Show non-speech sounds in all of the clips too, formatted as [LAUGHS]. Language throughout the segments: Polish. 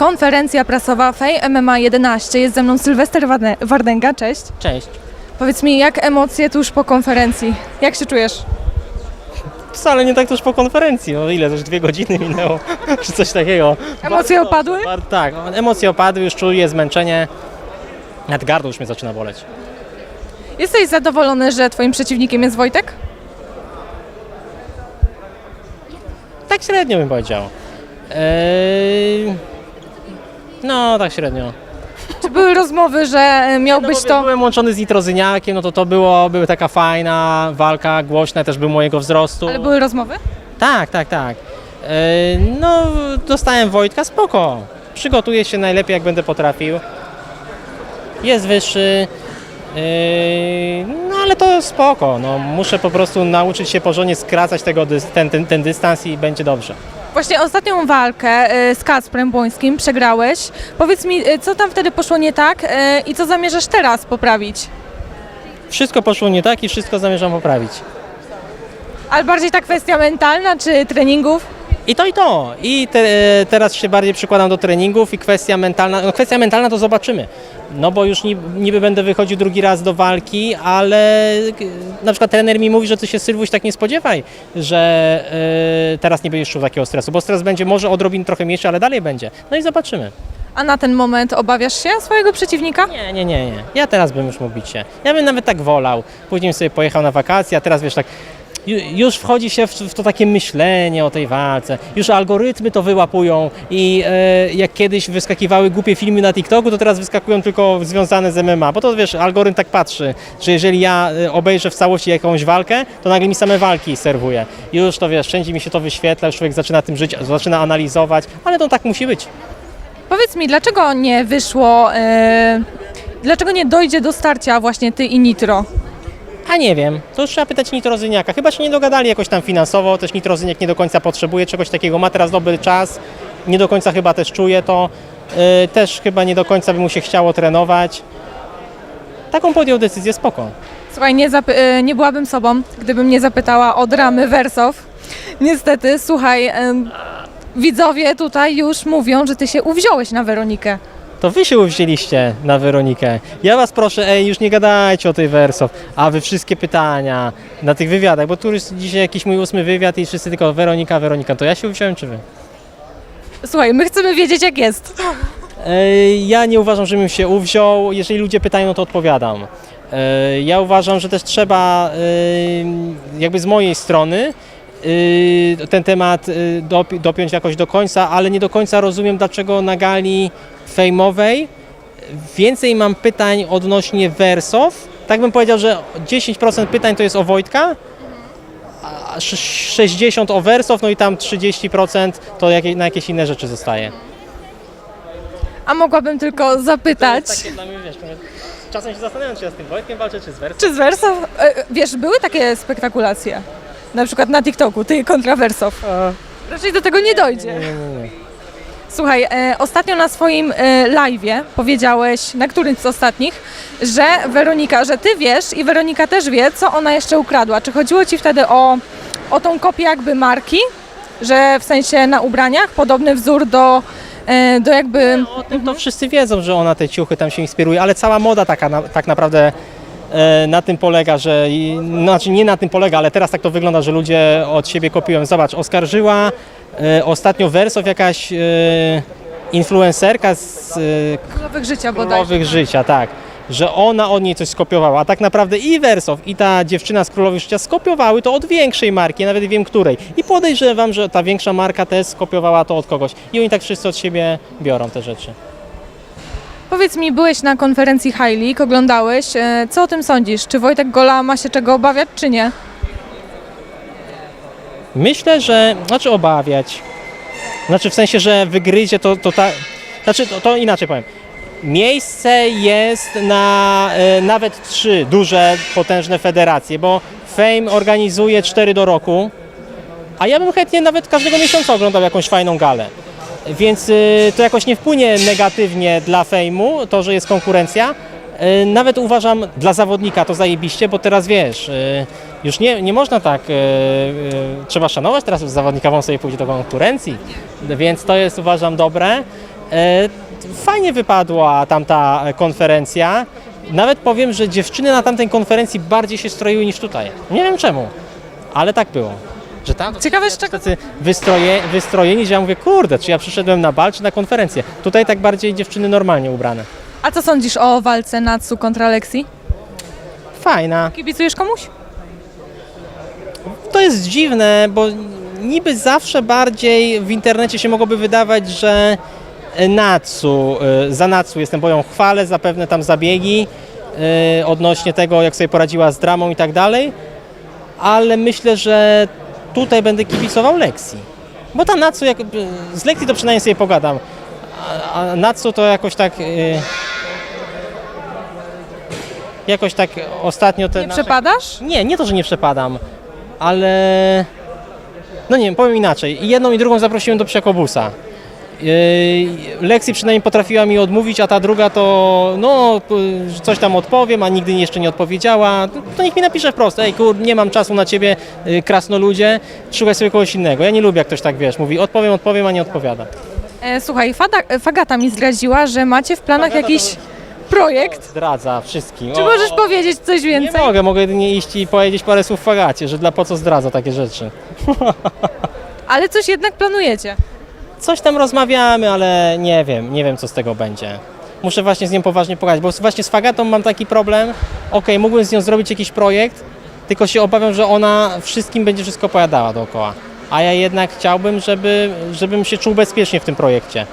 konferencja prasowa Fej MMA 11. Jest ze mną Sylwester Warne- Wardęga, cześć. Cześć. Powiedz mi, jak emocje tuż po konferencji? Jak się czujesz? Wcale nie tak też po konferencji, no ile, też dwie godziny minęło, [LAUGHS] czy coś takiego. Emocje Bardzo opadły? dobrze, Bar- tak, emocje opadły, już czuję zmęczenie. Nad gardło już mnie zaczyna boleć. Jesteś zadowolony, że twoim przeciwnikiem jest Wojtek? Tak średnio bym powiedział. Eee, no, tak średnio. Czy były rozmowy, że e, No, miałbyś bo to... Byłem łączony z nitrozyniakiem, no to to było, była taka fajna walka, głośna, też był mojego wzrostu. Ale były rozmowy? Tak, tak, tak. Eee, no, dostałem Wojtka, spoko. Przygotuję się najlepiej, jak będę potrafił. Jest wyższy. Eee, no ale to spoko. No, muszę po prostu nauczyć się porządnie skracać tego, dys- ten, ten, ten dystans i będzie dobrze. Właśnie ostatnią walkę e, z Kacprem Błońskim przegrałeś. Powiedz mi, e, co tam wtedy poszło nie tak e, i co zamierzasz teraz poprawić? Wszystko poszło nie tak i wszystko zamierzam poprawić. Ale bardziej ta kwestia mentalna czy treningów? I to i to. I te, teraz się bardziej przykładam do treningów i kwestia mentalna. No kwestia mentalna to zobaczymy. No bo już niby, będę wychodził drugi raz do walki, ale e, na przykład trener mi mówi, że ty się Sylwuś tak nie spodziewaj, że e, teraz nie będziesz czuł takiego stresu, bo stres będzie może odrobin trochę mniejszy, ale dalej będzie. No i zobaczymy. A na ten moment obawiasz się swojego przeciwnika? Nie, nie, nie, nie. Ja teraz bym już mógł bić się. Ja bym nawet tak wolał. Później sobie pojechał na wakacje, a teraz wiesz tak. Ju- Już wchodzi się w, w to takie myślenie o tej walce. Już algorytmy to wyłapują i e, jak kiedyś wyskakiwały głupie filmy na TikToku, to teraz wyskakują tylko związane z MMA. Bo to wiesz, algorytm tak patrzy, że jeżeli ja e, obejrzę w całości jakąś walkę, to nagle mi same walki serwuje. Już to wiesz, wszędzie mi się to wyświetla, już człowiek zaczyna tym żyć, zaczyna analizować, ale to tak musi być. Powiedz mi, dlaczego nie wyszło, e, dlaczego nie dojdzie do starcia właśnie ty i Nitro? A nie wiem, to już trzeba pytać Nitrozyniaka. Chyba się nie dogadali jakoś tam finansowo, też Nitrozyniak nie do końca potrzebuje czegoś takiego, ma teraz dobry czas, nie do końca chyba też czuje to, yy, też chyba nie do końca by mu się chciało trenować. Taką podjął decyzję, spoko. Słuchaj, nie, zapy- nie byłabym sobą, gdybym nie zapytała o dramy Wersow. Niestety, słuchaj, em, widzowie tutaj już mówią, że ty się uwziąłeś na Weronikę. To wy się uwzięliście na Weronikę. Ja was proszę, ej, już nie gadajcie o tej Wersow, a wy wszystkie pytania na tych wywiadach, bo tu jest dzisiaj jakiś mój ósmy wywiad i wszyscy tylko Weronika, Weronika, to ja się uwziąłem czy wy? Słuchaj, my chcemy wiedzieć jak jest. E, Ja nie uważam, żebym się uwziął. Jeżeli ludzie pytają, no to odpowiadam. E, Ja uważam, że też trzeba e, jakby z mojej strony ten temat dopi- dopiąć jakoś do końca, ale nie do końca rozumiem, dlaczego na gali fejmowej więcej mam pytań odnośnie wersów. Tak bym powiedział, że 10% pytań to jest o Wojtka, a sz- 60% o wersów, no i tam 30% to na jakieś inne rzeczy zostaje. A mogłabym tylko zapytać, To jest takie dla mnie, wiesz, czasem się zastanawiam, czy ja z tym Wojtkiem walczę, czy z Wersem. czy z Wersow, e, wiesz, były takie spektakulacje? Na przykład na TikToku, ty kontra Wersow. Raczej do tego nie dojdzie. Nie, nie, nie. Słuchaj, e, ostatnio na swoim e, live'ie powiedziałeś, na którymś z ostatnich, że Weronika, że ty wiesz i Weronika też wie, co ona jeszcze ukradła. Czy chodziło ci wtedy o, o tą kopię jakby marki, że w sensie na ubraniach podobny wzór do, e, do jakby... O tym to wszyscy wiedzą, że ona te ciuchy tam się inspiruje, ale cała moda taka na, tak naprawdę e, na tym polega, że, i- znaczy nie na tym polega, ale teraz tak to wygląda, że ludzie od siebie kopiują. Zobacz, oskarżyła ostatnio Wersow jakaś e, influencerka z e, Królowych życia bodajże. Królowych Życia, tak. Że ona od niej coś skopiowała, a tak naprawdę i Wersow, i ta dziewczyna z Królowych Życia skopiowały to od większej marki, ja nawet wiem której. I podejrzewam, że ta większa marka też skopiowała to od kogoś. I oni tak wszyscy od siebie biorą te rzeczy. Powiedz mi, byłeś na konferencji High League, oglądałeś, e, co o tym sądzisz? Czy Wojtek Gola ma się czego obawiać, czy nie? Myślę, że, znaczy obawiać, znaczy w sensie, że wygryzie to, to ta, znaczy to, to inaczej powiem. Miejsce jest na e, nawet trzy duże, potężne federacje, bo Fame organizuje cztery do roku, a ja bym chętnie nawet każdego miesiąca oglądał jakąś fajną galę. Więc y, to jakoś nie wpłynie negatywnie dla Fejmu, to, że jest konkurencja. Y, Nawet uważam dla zawodnika to zajebiście, bo teraz wiesz, y, już nie, nie można tak, y, trzeba szanować teraz zawodnika, bo on sobie pójdzie do konkurencji, więc to jest uważam dobre. E, Fajnie wypadła tamta konferencja. Nawet powiem, że dziewczyny na tamtej konferencji bardziej się stroiły niż tutaj. Nie wiem czemu, ale tak było. Że tam Ciekawe z czego... tacy wystroje, wystrojeni, że ja mówię, kurde, czy ja przyszedłem na bal, czy na konferencję. Tutaj tak bardziej dziewczyny normalnie ubrane. A co sądzisz o walce Natsu kontra Lexi? Fajna. Kibicujesz komuś? To jest dziwne, bo niby zawsze bardziej w internecie się mogłoby wydawać, że Natsu, y, za Natsu jestem, bo ją chwalę za pewne tam zabiegi y, odnośnie tego, jak sobie poradziła z dramą i tak dalej, ale myślę, że tutaj będę kibicował Lexi. Bo ta Natsu, jak, z Lexi to przynajmniej sobie pogadam, a, a Natsu to jakoś tak... y, Jakoś tak ostatnio te Nie nasze- przepadasz? nie, nie to, że nie przepadam, ale. No nie wiem, powiem inaczej. I Jedną i drugą zaprosiłem do Przekobusa. Yy, Lexi przynajmniej potrafiła mi odmówić, a ta druga to no p- coś tam odpowiem, a nigdy jeszcze nie odpowiedziała. To, niech mi napisze wprost, ej kur, nie mam czasu na ciebie, yy, krasnoludzie, szukaj sobie kogoś innego. Ja nie lubię jak ktoś tak wiesz, mówi odpowiem, odpowiem, a nie odpowiada. E, słuchaj, Fada, Fagata mi zdradziła, że macie w planach jakiś projekt. Zdradza wszystkim. Czy O, możesz o, powiedzieć coś Nie więcej? mogę, mogę jedynie iść i powiedzieć parę słów w fagacie, że dla po co zdradza takie rzeczy. [LAUGHS] Ale coś jednak planujecie. Coś tam rozmawiamy, ale nie wiem, nie wiem co z tego będzie. Muszę właśnie z nią poważnie pogadać, bo właśnie z Fagatą mam taki problem. Okej, mógłbym z nią zrobić jakiś projekt, tylko się obawiam, że ona wszystkim będzie wszystko opowiadała dookoła. A ja jednak chciałbym, żeby, żebym się czuł bezpiecznie w tym projekcie.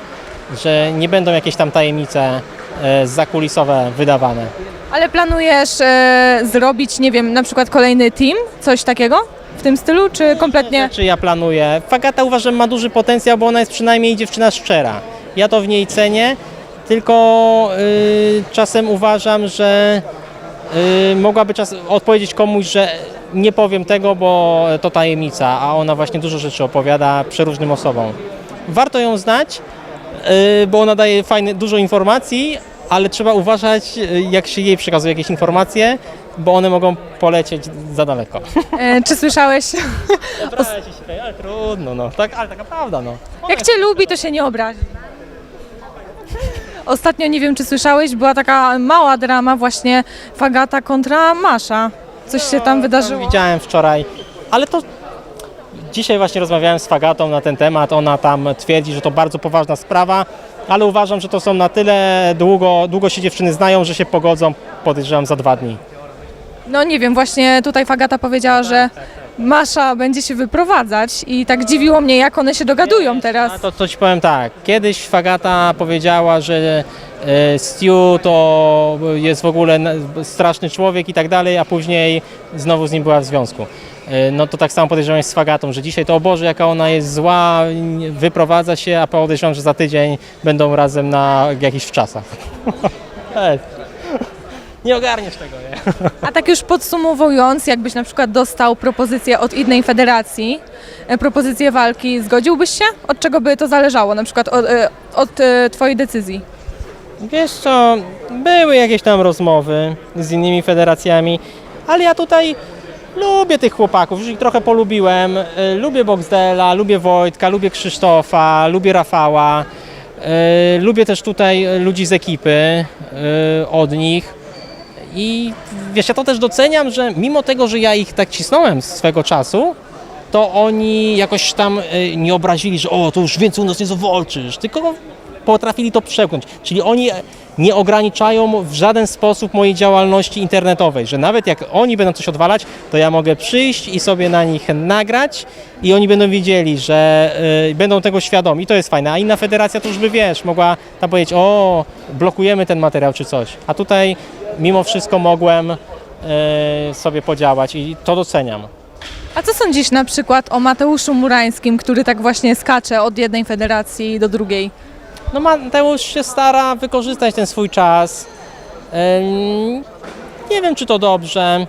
Że nie będą jakieś tam tajemnice zakulisowe wydawane. Ale planujesz e, zrobić, nie wiem, na przykład kolejny team? Coś takiego? W tym stylu, czy kompletnie... Czy ja planuję? Fagata uważam ma duży potencjał, bo ona jest przynajmniej dziewczyna szczera. Ja to w niej cenię, tylko y, czasem uważam, że y, mogłaby czas odpowiedzieć komuś, że nie powiem tego, bo to tajemnica, a ona właśnie dużo rzeczy opowiada przeróżnym osobom. Warto ją znać, bo ona daje fajne, dużo informacji, ale trzeba uważać, y, jak się jej przekazuje jakieś informacje, bo one mogą polecieć za daleko. [LAUGHS] E, czy słyszałeś? Obrazi się, ale trudno, no. Tak, ale taka prawda, no. Jak cię lubi, to się nie obrazi. Ostatnio, nie wiem czy słyszałeś, była taka mała drama właśnie Fagata kontra Masza. Coś się tam wydarzyło. Widziałem wczoraj, ale to dzisiaj właśnie rozmawiałem z Fagatą na ten temat. Ona tam twierdzi, że to bardzo poważna sprawa, ale uważam, że to są na tyle długo, długo się dziewczyny znają, że się pogodzą, podejrzewam, za dwa dni. No nie wiem, właśnie tutaj Fagata powiedziała, że Masza będzie się wyprowadzać i tak dziwiło mnie, jak one się dogadują teraz. A to, to ci powiem tak, kiedyś Fagata powiedziała, że e, Stu to jest w ogóle na- straszny człowiek i tak dalej, a później znowu z nim była w związku. E, No to tak samo podejrzewam jest z Fagatą, że dzisiaj to o Boże, jaka ona jest zła, wyprowadza się, a podejrzewam, że za tydzień będą razem na jakichś wczasach. [LAUGHS] Nie ogarniesz tego, nie? A tak już podsumowując, jakbyś na przykład dostał propozycję od innej federacji, e, propozycję walki, zgodziłbyś się? Od czego by to zależało, na przykład od, e, od e, twojej decyzji? Wiesz co, były jakieś tam rozmowy z innymi federacjami, ale ja tutaj lubię tych chłopaków, już ich trochę polubiłem. Y, Lubię Boxdela, lubię Wojtka, lubię Krzysztofa, lubię Rafała. y, Lubię też tutaj y, ludzi z ekipy od nich. I wiesz, ja to też doceniam, że mimo tego, że ja ich tak cisnąłem swego czasu, to oni jakoś tam nie obrazili, że o, to już więcej u nas nie zawalczysz, tylko potrafili to przełknąć. Czyli oni nie ograniczają w żaden sposób mojej działalności internetowej, że nawet jak oni będą coś odwalać, to ja mogę przyjść i sobie na nich nagrać i oni będą wiedzieli, że y, będą tego świadomi i to jest fajne. A inna federacja to już by, wiesz, mogła tam powiedzieć, o, blokujemy ten materiał czy coś. A tutaj mimo wszystko mogłem y, sobie podziałać i to doceniam. A co sądzisz na przykład o Mateuszu Murańskim, który tak właśnie skacze od jednej federacji do drugiej? No Mateusz się stara wykorzystać ten swój czas. Nie wiem, czy to dobrze.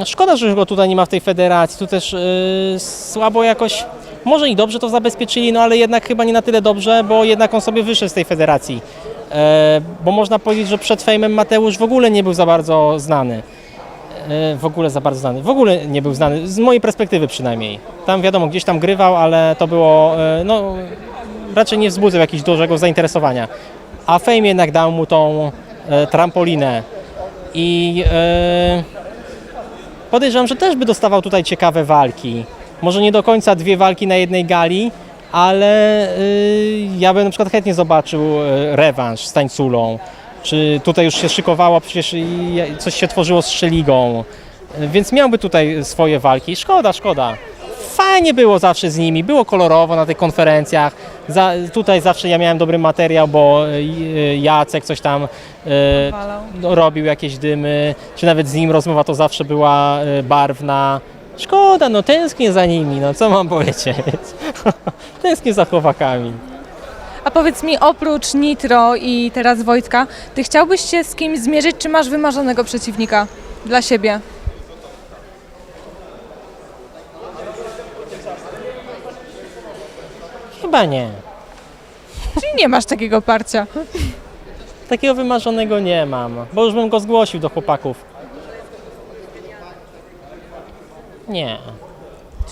Ym, Szkoda, że go tutaj nie ma w tej federacji. Tu też yy, słabo jakoś. Może i dobrze to zabezpieczyli, no ale jednak chyba nie na tyle dobrze, bo jednak on sobie wyszedł z tej federacji. E, bo można powiedzieć, że przed fejmem Mateusz w ogóle nie był za bardzo znany. E, W ogóle za bardzo znany. W ogóle nie był znany, z mojej perspektywy przynajmniej. Tam wiadomo, gdzieś tam grywał, ale to było, e, no, raczej nie wzbudzał jakiegoś dużego zainteresowania. A Fame jednak dał mu tą e, trampolinę i e, podejrzewam, że też by dostawał tutaj ciekawe walki. Może nie do końca dwie walki na jednej gali, ale y, ja bym na przykład chętnie zobaczył y, rewanż z Tańculą. Czy tutaj już się szykowało, przecież coś się tworzyło z Szeligą, Y, więc miałby tutaj swoje walki. Szkoda, szkoda. Fajnie było zawsze z nimi, było kolorowo na tych konferencjach. Za, tutaj zawsze ja miałem dobry materiał, bo y, y, Jacek coś tam y, no, robił jakieś dymy, czy nawet z nim rozmowa to zawsze była y, barwna. Szkoda, no tęsknię za nimi, no co mam powiedzieć. [LAUGHS] tęsknię za chłopakami. A powiedz mi, oprócz Nitro i teraz Wojtka, ty chciałbyś się z kimś zmierzyć, czy masz wymarzonego przeciwnika dla siebie? Chyba nie. Czyli nie masz takiego parcia. Takiego wymarzonego nie mam, bo już bym go zgłosił do chłopaków. Nie.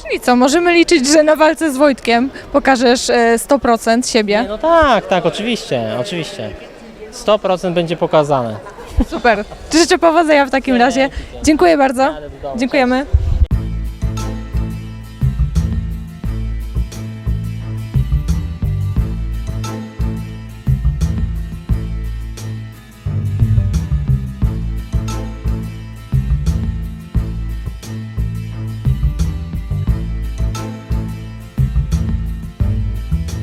Czyli co, możemy liczyć, że na walce z Wojtkiem pokażesz e, 100% siebie? nie. No tak, tak, oczywiście, oczywiście. 100% będzie pokazane. Super. Życzę powodzenia w takim razie. Dziękuję bardzo. Dziękujemy.